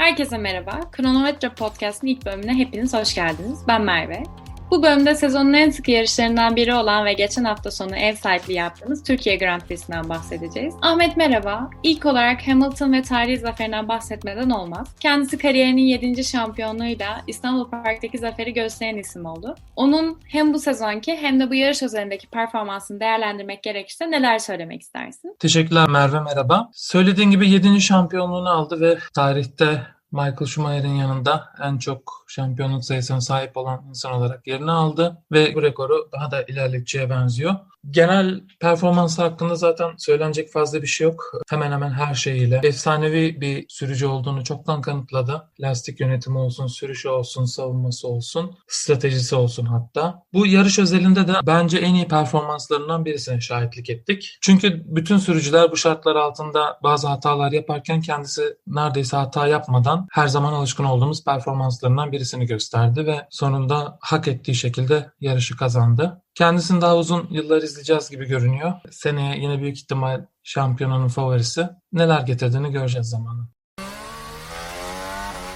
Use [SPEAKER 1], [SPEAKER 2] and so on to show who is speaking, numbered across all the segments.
[SPEAKER 1] Herkese merhaba. Kronometre Podcast'ın ilk bölümüne hepiniz hoş geldiniz. Ben Merve. Bu bölümde sezonun en sık yarışlarından biri olan ve geçen hafta sonu ev sahipliği yaptığımız Türkiye Grand Prix'sinden bahsedeceğiz. Ahmet merhaba. İlk olarak Hamilton ve tarihi zaferinden bahsetmeden olmaz. Kendisi kariyerinin 7. şampiyonluğuyla İstanbul Park'taki zaferi gösteren isim oldu. Onun hem bu sezonki hem de bu yarış üzerindeki performansını değerlendirmek gerekirse neler söylemek istersin?
[SPEAKER 2] Teşekkürler Merve merhaba. Söylediğin gibi 7. şampiyonluğunu aldı ve tarihte Michael Schumacher'in yanında en çok şampiyonluk sayısına sahip olan insan olarak yerini aldı ve bu rekoru daha da ilerleteceğe benziyor. Genel performansı hakkında zaten söylenecek fazla bir şey yok. Hemen hemen her şeyiyle efsanevi bir sürücü olduğunu çoktan kanıtladı. Lastik yönetimi olsun, sürüşü olsun, savunması olsun, stratejisi olsun hatta. Bu yarış özelinde de bence en iyi performanslarından birisine şahitlik ettik. Çünkü bütün sürücüler bu şartlar altında bazı hatalar yaparken kendisi neredeyse hata yapmadan her zaman alışkın olduğumuz performanslarından birisini gösterdi ve sonunda hak ettiği şekilde yarışı kazandı. Kendisini daha uzun yıllar izleyeceğiz gibi görünüyor. Seneye yine büyük ihtimal şampiyonanın favorisi. Neler getirdiğini göreceğiz zamanla.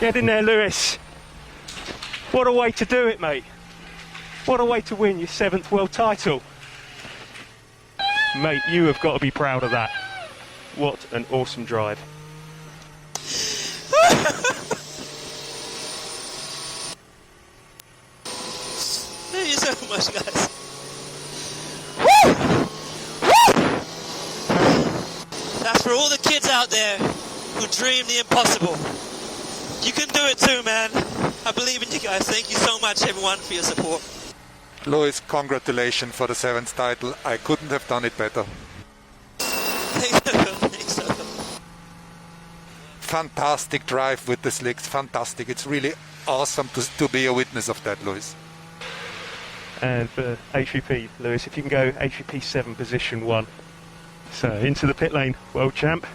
[SPEAKER 3] Get in there, Lewis. What a way to do it, mate. What a way to win your seventh world title. Mate, you have got to be proud of that. What an awesome drive.
[SPEAKER 4] Thank you so much, guys. That's for all the kids out there who dream the impossible. You can do it too, man. I believe in you guys. Thank you so much, everyone, for your support.
[SPEAKER 5] Lewis, congratulations for the seventh title. I couldn't have done it better. Fantastic drive with the slicks. Fantastic. It's really awesome to, to be a witness of that, Lewis.
[SPEAKER 3] And for HVP, Lewis, if you can go HVP 7, position 1. So into the pit lane, world champ.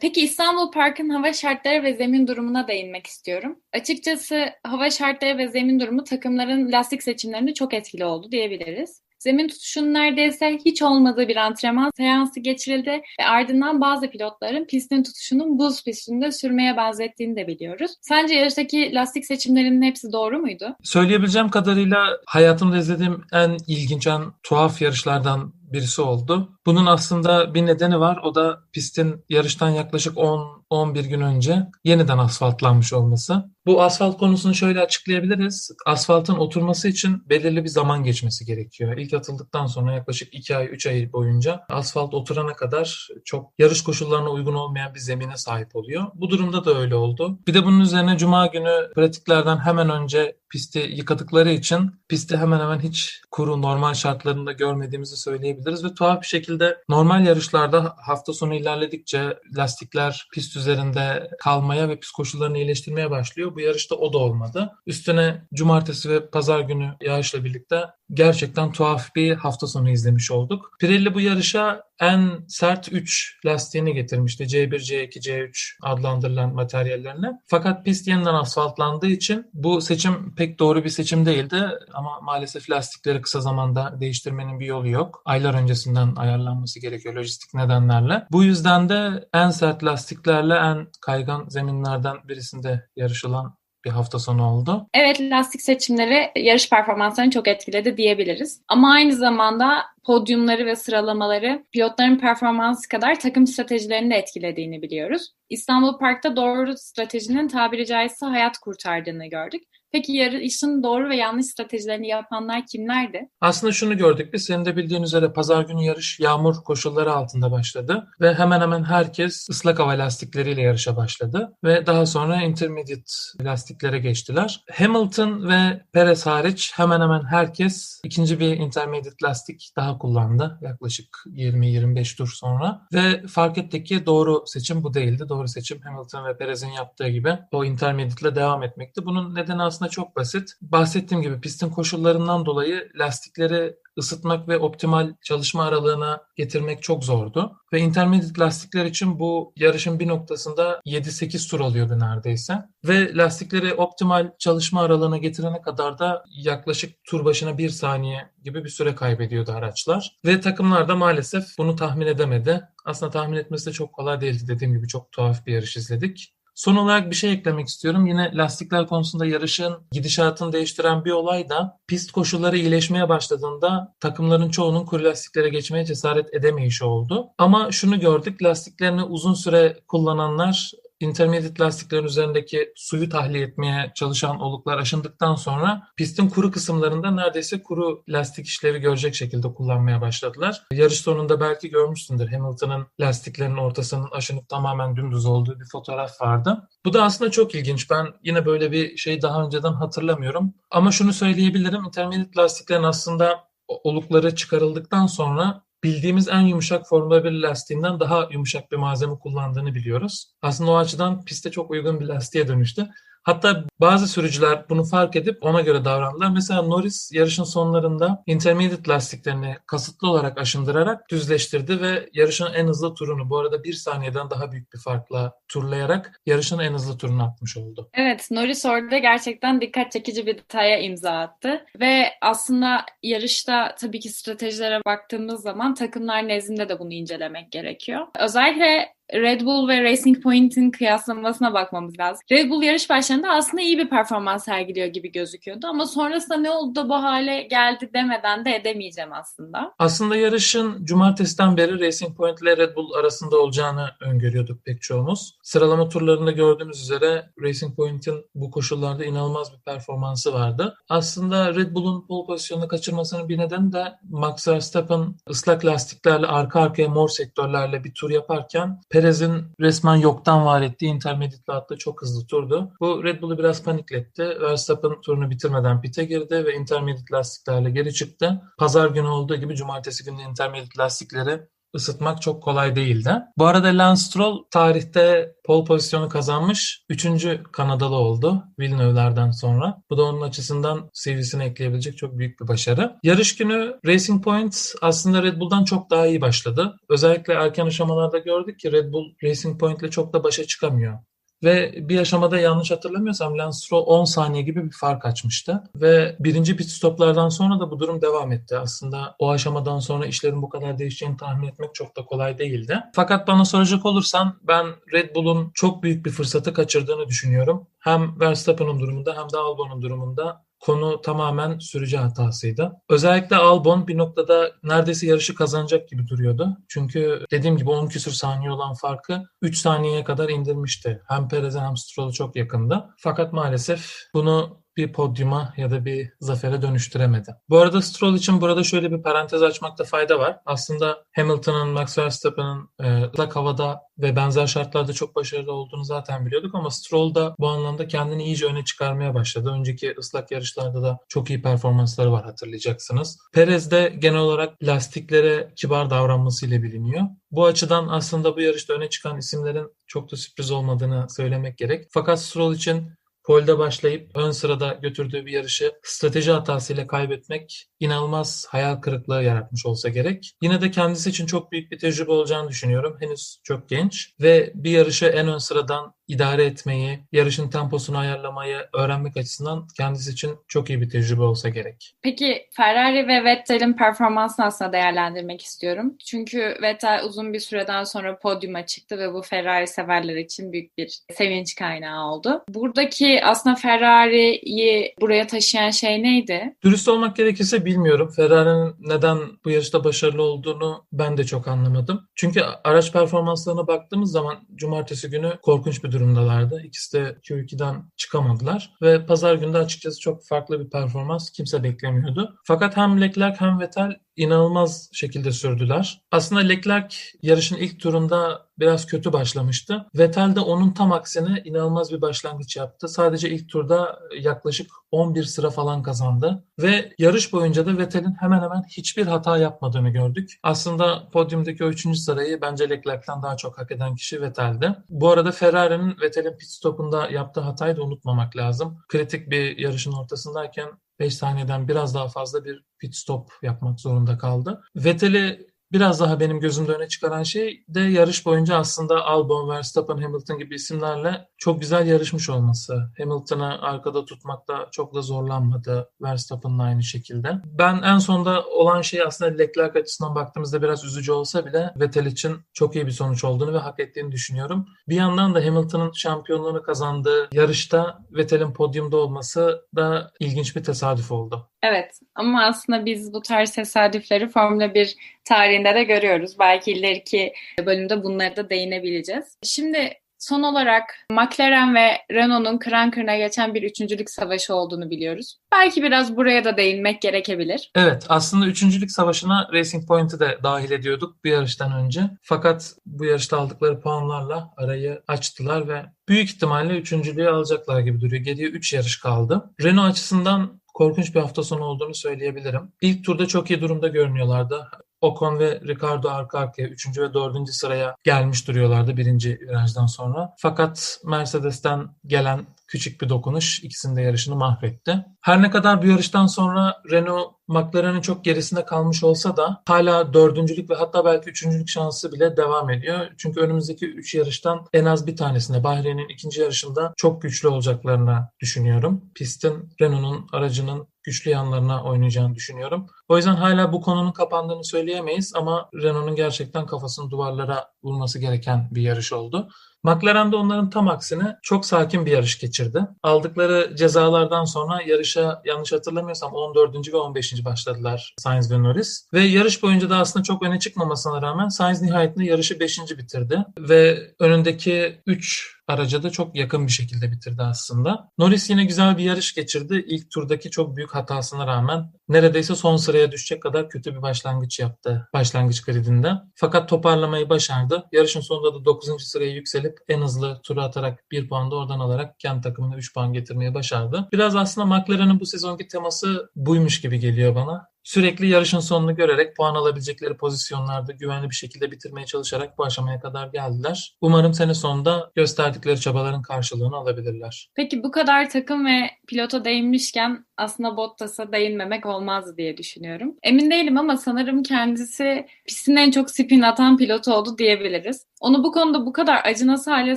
[SPEAKER 1] Peki İstanbul Park'ın hava şartları ve zemin durumuna değinmek istiyorum. Açıkçası hava şartları ve zemin durumu takımların lastik seçimlerinde çok etkili oldu diyebiliriz. Zemin tutuşunun neredeyse hiç olmadığı bir antrenman seansı geçirildi ve ardından bazı pilotların pistin tutuşunun buz pistinde sürmeye benzettiğini de biliyoruz. Sence yarıştaki lastik seçimlerinin hepsi doğru muydu?
[SPEAKER 2] Söyleyebileceğim kadarıyla hayatımda izlediğim en ilginç, en tuhaf yarışlardan birisi oldu. Bunun aslında bir nedeni var. O da pistin yarıştan yaklaşık 10-11 gün önce yeniden asfaltlanmış olması. Bu asfalt konusunu şöyle açıklayabiliriz. Asfaltın oturması için belirli bir zaman geçmesi gerekiyor. İlk atıldıktan sonra yaklaşık 2 ay, 3 ay boyunca asfalt oturana kadar çok yarış koşullarına uygun olmayan bir zemine sahip oluyor. Bu durumda da öyle oldu. Bir de bunun üzerine cuma günü pratiklerden hemen önce pisti yıkadıkları için pisti hemen hemen hiç kuru normal şartlarında görmediğimizi söyleyebiliriz ve tuhaf bir şekilde normal yarışlarda hafta sonu ilerledikçe lastikler pist üzerinde kalmaya ve pist koşullarını iyileştirmeye başlıyor. Bu yarışta o da olmadı. Üstüne cumartesi ve pazar günü yağışla birlikte gerçekten tuhaf bir hafta sonu izlemiş olduk. Pirelli bu yarışa en sert 3 lastiğini getirmişti. C1, C2, C3 adlandırılan materyallerine. Fakat pist yeniden asfaltlandığı için bu seçim pek doğru bir seçim değildi. Ama maalesef lastikleri kısa zamanda değiştirmenin bir yolu yok. Aylar öncesinden ayarlanması gerekiyor lojistik nedenlerle. Bu yüzden de en sert lastiklerle en kaygan zeminlerden birisinde yarışılan bir hafta sonu oldu.
[SPEAKER 1] Evet lastik seçimleri yarış performanslarını çok etkiledi diyebiliriz. Ama aynı zamanda podyumları ve sıralamaları pilotların performansı kadar takım stratejilerini de etkilediğini biliyoruz. İstanbul Park'ta doğru stratejinin tabiri caizse hayat kurtardığını gördük. Peki yarışın doğru ve yanlış stratejilerini yapanlar kimlerdi?
[SPEAKER 2] Aslında şunu gördük biz senin de bildiğin üzere pazar günü yarış yağmur koşulları altında başladı ve hemen hemen herkes ıslak hava lastikleriyle yarışa başladı ve daha sonra intermediate lastiklere geçtiler. Hamilton ve Perez hariç hemen hemen herkes ikinci bir intermediate lastik daha kullandı yaklaşık 20-25 tur sonra ve fark ettik ki doğru seçim bu değildi. Doğru seçim Hamilton ve Perez'in yaptığı gibi o intermediate ile devam etmekti. Bunun nedeni aslında çok basit. Bahsettiğim gibi pistin koşullarından dolayı lastikleri ısıtmak ve optimal çalışma aralığına getirmek çok zordu. Ve intermediate lastikler için bu yarışın bir noktasında 7-8 tur alıyordu neredeyse. Ve lastikleri optimal çalışma aralığına getirene kadar da yaklaşık tur başına bir saniye gibi bir süre kaybediyordu araçlar. Ve takımlar da maalesef bunu tahmin edemedi. Aslında tahmin etmesi de çok kolay değildi. Dediğim gibi çok tuhaf bir yarış izledik. Son olarak bir şey eklemek istiyorum. Yine lastikler konusunda yarışın gidişatını değiştiren bir olay da pist koşulları iyileşmeye başladığında takımların çoğunun kuru lastiklere geçmeye cesaret edemeyişi oldu. Ama şunu gördük lastiklerini uzun süre kullananlar intermediate lastiklerin üzerindeki suyu tahliye etmeye çalışan oluklar aşındıktan sonra pistin kuru kısımlarında neredeyse kuru lastik işlevi görecek şekilde kullanmaya başladılar. Yarış sonunda belki görmüşsündür Hamilton'ın lastiklerinin ortasının aşınıp tamamen dümdüz olduğu bir fotoğraf vardı. Bu da aslında çok ilginç. Ben yine böyle bir şey daha önceden hatırlamıyorum. Ama şunu söyleyebilirim. Intermediate lastiklerin aslında olukları çıkarıldıktan sonra bildiğimiz en yumuşak Formula 1 lastiğinden daha yumuşak bir malzeme kullandığını biliyoruz. Aslında o açıdan piste çok uygun bir lastiğe dönüştü. Hatta bazı sürücüler bunu fark edip ona göre davrandılar. Mesela Norris yarışın sonlarında intermediate lastiklerini kasıtlı olarak aşındırarak düzleştirdi ve yarışın en hızlı turunu bu arada bir saniyeden daha büyük bir farkla turlayarak yarışın en hızlı turunu atmış oldu.
[SPEAKER 1] Evet, Norris orada gerçekten dikkat çekici bir detaya imza attı. Ve aslında yarışta tabii ki stratejilere baktığımız zaman takımlar nezdinde de bunu incelemek gerekiyor. Özellikle Red Bull ve Racing Point'in kıyaslamasına bakmamız lazım. Red Bull yarış başlarında aslında iyi bir performans sergiliyor gibi gözüküyordu ama sonrasında ne oldu da bu hale geldi demeden de edemeyeceğim aslında.
[SPEAKER 2] Aslında yarışın cumartesiden beri Racing Point ile Red Bull arasında olacağını öngörüyorduk pek çoğumuz. Sıralama turlarında gördüğümüz üzere Racing Point'in bu koşullarda inanılmaz bir performansı vardı. Aslında Red Bull'un pole pozisyonunu kaçırmasının bir nedeni de Max Verstappen ıslak lastiklerle arka arkaya mor sektörlerle bir tur yaparken Perez'in resmen yoktan var ettiği intermediate hatta çok hızlı turdu. Bu Red Bull'u biraz panikletti. Verstappen turunu bitirmeden pite girdi ve intermediate lastiklerle geri çıktı. Pazar günü olduğu gibi cumartesi günü intermediate lastikleri ısıtmak çok kolay değildi. Bu arada Lance Stroll tarihte pole pozisyonu kazanmış. Üçüncü Kanadalı oldu Villeneuve'lerden sonra. Bu da onun açısından CV'sine ekleyebilecek çok büyük bir başarı. Yarış günü Racing Point aslında Red Bull'dan çok daha iyi başladı. Özellikle erken aşamalarda gördük ki Red Bull Racing Point ile çok da başa çıkamıyor. Ve bir aşamada yanlış hatırlamıyorsam Lance Stroll 10 saniye gibi bir fark açmıştı. Ve birinci pit stoplardan sonra da bu durum devam etti. Aslında o aşamadan sonra işlerin bu kadar değişeceğini tahmin etmek çok da kolay değildi. Fakat bana soracak olursan ben Red Bull'un çok büyük bir fırsatı kaçırdığını düşünüyorum. Hem Verstappen'ın durumunda hem de Albon'un durumunda konu tamamen sürücü hatasıydı. Özellikle Albon bir noktada neredeyse yarışı kazanacak gibi duruyordu. Çünkü dediğim gibi 10 küsur saniye olan farkı 3 saniyeye kadar indirmişti. Hem Perez'e hem Stroll'a çok yakındı. Fakat maalesef bunu bir podyuma ya da bir zafere dönüştüremedi. Bu arada Stroll için burada şöyle bir parantez açmakta fayda var. Aslında Hamilton'ın, Max Verstappen'ın e, ıslak havada ve benzer şartlarda çok başarılı olduğunu zaten biliyorduk ama Stroll da bu anlamda kendini iyice öne çıkarmaya başladı. Önceki ıslak yarışlarda da çok iyi performansları var hatırlayacaksınız. Perez de genel olarak lastiklere kibar davranmasıyla biliniyor. Bu açıdan aslında bu yarışta öne çıkan isimlerin çok da sürpriz olmadığını söylemek gerek. Fakat Stroll için Polde başlayıp ön sırada götürdüğü bir yarışı strateji hatasıyla kaybetmek inanılmaz hayal kırıklığı yaratmış olsa gerek. Yine de kendisi için çok büyük bir tecrübe olacağını düşünüyorum. Henüz çok genç ve bir yarışı en ön sıradan idare etmeyi, yarışın temposunu ayarlamayı öğrenmek açısından kendisi için çok iyi bir tecrübe olsa gerek.
[SPEAKER 1] Peki Ferrari ve Vettel'in performansını aslında değerlendirmek istiyorum. Çünkü Vettel uzun bir süreden sonra podyuma çıktı ve bu Ferrari severler için büyük bir sevinç kaynağı oldu. Buradaki aslında Ferrari'yi buraya taşıyan şey neydi?
[SPEAKER 2] Dürüst olmak gerekirse bilmiyorum. Ferrari'nin neden bu yarışta başarılı olduğunu ben de çok anlamadım. Çünkü araç performanslarına baktığımız zaman cumartesi günü korkunç bir durumdalardı. İkisi de Q2'den çıkamadılar ve pazar günü de açıkçası çok farklı bir performans kimse beklemiyordu. Fakat hem Leclerc hem Vettel inanılmaz şekilde sürdüler. Aslında Leclerc yarışın ilk turunda biraz kötü başlamıştı. Vettel de onun tam aksine inanılmaz bir başlangıç yaptı. Sadece ilk turda yaklaşık 11 sıra falan kazandı. Ve yarış boyunca da Vettel'in hemen hemen hiçbir hata yapmadığını gördük. Aslında podyumdaki o 3. sırayı bence Leclerc'ten daha çok hak eden kişi Vettel'di. Bu arada Ferrari'nin Vettel'in pit stopunda yaptığı hatayı da unutmamak lazım. Kritik bir yarışın ortasındayken 5 saniyeden biraz daha fazla bir pit stop yapmak zorunda kaldı. Vettel'i biraz daha benim gözümde öne çıkaran şey de yarış boyunca aslında Albon, Verstappen, Hamilton gibi isimlerle çok güzel yarışmış olması. Hamilton'ı arkada tutmakta çok da zorlanmadı. Verstappen'la aynı şekilde. Ben en sonda olan şey aslında Leclerc açısından baktığımızda biraz üzücü olsa bile Vettel için çok iyi bir sonuç olduğunu ve hak ettiğini düşünüyorum. Bir yandan da Hamilton'ın şampiyonluğunu kazandığı yarışta Vettel'in podyumda olması da ilginç bir tesadüf oldu.
[SPEAKER 1] Evet ama aslında biz bu tarz tesadüfleri Formula 1 tarihinde de görüyoruz. Belki ileriki bölümde bunları da değinebileceğiz. Şimdi son olarak McLaren ve Renault'un kıran kırına geçen bir üçüncülük savaşı olduğunu biliyoruz. Belki biraz buraya da değinmek gerekebilir.
[SPEAKER 2] Evet aslında üçüncülük savaşına Racing Point'i de dahil ediyorduk bir yarıştan önce. Fakat bu yarışta aldıkları puanlarla arayı açtılar ve büyük ihtimalle üçüncülüğü alacaklar gibi duruyor. Geriye 3 yarış kaldı. Renault açısından korkunç bir hafta sonu olduğunu söyleyebilirim. İlk turda çok iyi durumda görünüyorlardı. Ocon ve Ricardo arka arkaya 3. ve 4. sıraya gelmiş duruyorlardı birinci virajdan sonra. Fakat Mercedes'ten gelen küçük bir dokunuş ikisinin de yarışını mahvetti. Her ne kadar bu yarıştan sonra Renault McLaren'in çok gerisinde kalmış olsa da hala dördüncülük ve hatta belki üçüncülük şansı bile devam ediyor. Çünkü önümüzdeki üç yarıştan en az bir tanesinde Bahreyn'in ikinci yarışında çok güçlü olacaklarını düşünüyorum. Pistin Renault'un aracının güçlü yanlarına oynayacağını düşünüyorum. O yüzden hala bu konunun kapandığını söyleyemeyiz ama Renault'un gerçekten kafasını duvarlara vurması gereken bir yarış oldu. McLaren de onların tam aksine çok sakin bir yarış geçirdi. Aldıkları cezalardan sonra yarışa yanlış hatırlamıyorsam 14. ve 15. başladılar Sainz ve Norris. Ve yarış boyunca da aslında çok öne çıkmamasına rağmen Sainz nihayetinde yarışı 5. bitirdi. Ve önündeki 3 araca da çok yakın bir şekilde bitirdi aslında. Norris yine güzel bir yarış geçirdi. İlk turdaki çok büyük hatasına rağmen neredeyse son sıraya düşecek kadar kötü bir başlangıç yaptı başlangıç gridinde. Fakat toparlamayı başardı. Yarışın sonunda da 9. sıraya yükselip en hızlı turu atarak 1 puan da oradan alarak kendi takımına 3 puan getirmeyi başardı. Biraz aslında McLaren'ın bu sezonki teması buymuş gibi geliyor bana sürekli yarışın sonunu görerek puan alabilecekleri pozisyonlarda güvenli bir şekilde bitirmeye çalışarak bu aşamaya kadar geldiler. Umarım sene sonunda gösterdikleri çabaların karşılığını alabilirler.
[SPEAKER 1] Peki bu kadar takım ve pilota değinmişken aslında Bottas'a değinmemek olmazdı diye düşünüyorum. Emin değilim ama sanırım kendisi pistin en çok spin atan pilotu oldu diyebiliriz. Onu bu konuda bu kadar acınası hale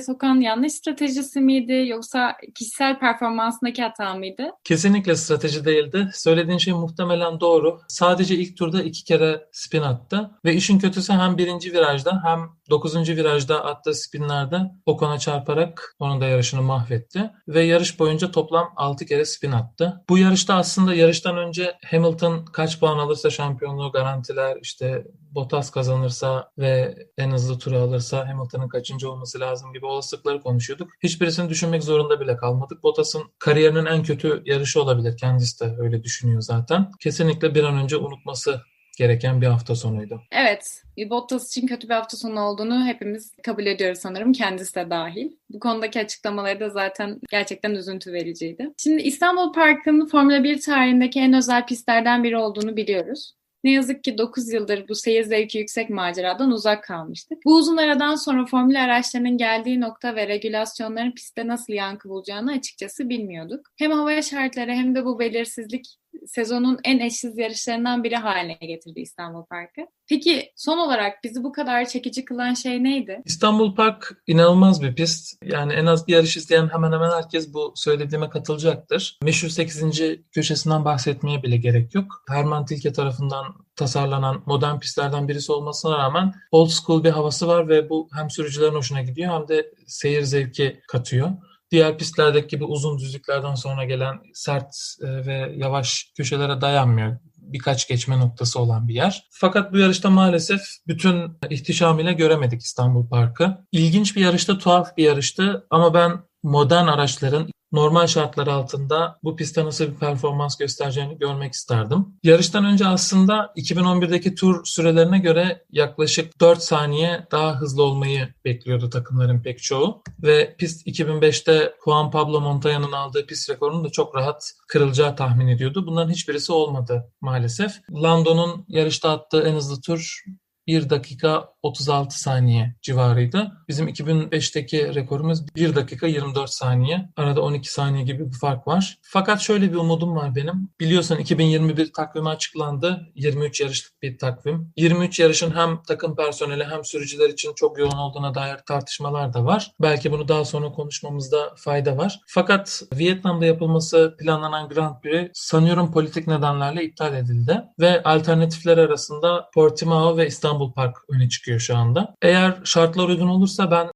[SPEAKER 1] sokan yanlış stratejisi miydi yoksa kişisel performansındaki hata mıydı?
[SPEAKER 2] Kesinlikle strateji değildi. Söylediğin şey muhtemelen doğru. Sadece ilk turda iki kere spin attı ve işin kötüsü hem birinci virajda hem dokuzuncu virajda attığı spinlerde Ocon'a çarparak onun da yarışını mahvetti ve yarış boyunca toplam altı kere spin attı. Bu yarışta aslında yarıştan önce Hamilton kaç puan alırsa şampiyonluğu garantiler, işte Bottas kazanırsa ve en hızlı turu alırsa Hamilton'ın kaçıncı olması lazım gibi olasılıkları konuşuyorduk. Hiçbirisini düşünmek zorunda bile kalmadık. Bottas'ın kariyerinin en kötü yarışı olabilir. Kendisi de öyle düşünüyor zaten. Kesinlikle bir önce unutması gereken bir hafta sonuydu.
[SPEAKER 1] Evet, Bottas için kötü bir hafta sonu olduğunu hepimiz kabul ediyoruz sanırım, kendisi de dahil. Bu konudaki açıklamaları da zaten gerçekten üzüntü vericiydi. Şimdi İstanbul Park'ın Formula 1 tarihindeki en özel pistlerden biri olduğunu biliyoruz. Ne yazık ki 9 yıldır bu seyir zevki yüksek maceradan uzak kalmıştık. Bu uzun aradan sonra formül araçlarının geldiği nokta ve regülasyonların pistte nasıl yankı bulacağını açıkçası bilmiyorduk. Hem hava şartları hem de bu belirsizlik sezonun en eşsiz yarışlarından biri haline getirdi İstanbul Park'ı. Peki son olarak bizi bu kadar çekici kılan şey neydi?
[SPEAKER 2] İstanbul Park inanılmaz bir pist. Yani en az bir yarış izleyen hemen hemen herkes bu söylediğime katılacaktır. Meşhur 8. köşesinden bahsetmeye bile gerek yok. Herman Tilke tarafından tasarlanan modern pistlerden birisi olmasına rağmen old school bir havası var ve bu hem sürücülerin hoşuna gidiyor hem de seyir zevki katıyor. Diğer pistlerdeki gibi uzun düzlüklerden sonra gelen sert e, ve yavaş köşelere dayanmıyor. Birkaç geçme noktası olan bir yer. Fakat bu yarışta maalesef bütün ihtişamıyla göremedik İstanbul Parkı. İlginç bir yarıştı, tuhaf bir yarıştı ama ben modern araçların normal şartlar altında bu pistte nasıl bir performans göstereceğini görmek isterdim. Yarıştan önce aslında 2011'deki tur sürelerine göre yaklaşık 4 saniye daha hızlı olmayı bekliyordu takımların pek çoğu. Ve pist 2005'te Juan Pablo Montoya'nın aldığı pist rekorunu da çok rahat kırılacağı tahmin ediyordu. Bunların hiçbirisi olmadı maalesef. Lando'nun yarışta attığı en hızlı tur 1 dakika 36 saniye civarıydı. Bizim 2005'teki rekorumuz 1 dakika 24 saniye. Arada 12 saniye gibi bir fark var. Fakat şöyle bir umudum var benim. Biliyorsun 2021 takvimi açıklandı. 23 yarışlık bir takvim. 23 yarışın hem takım personeli hem sürücüler için çok yoğun olduğuna dair tartışmalar da var. Belki bunu daha sonra konuşmamızda fayda var. Fakat Vietnam'da yapılması planlanan Grand Prix sanıyorum politik nedenlerle iptal edildi ve alternatifler arasında Portimao ve İstanbul Park öne çıkıyor şu anda. Eğer şartlar uygun olursa ben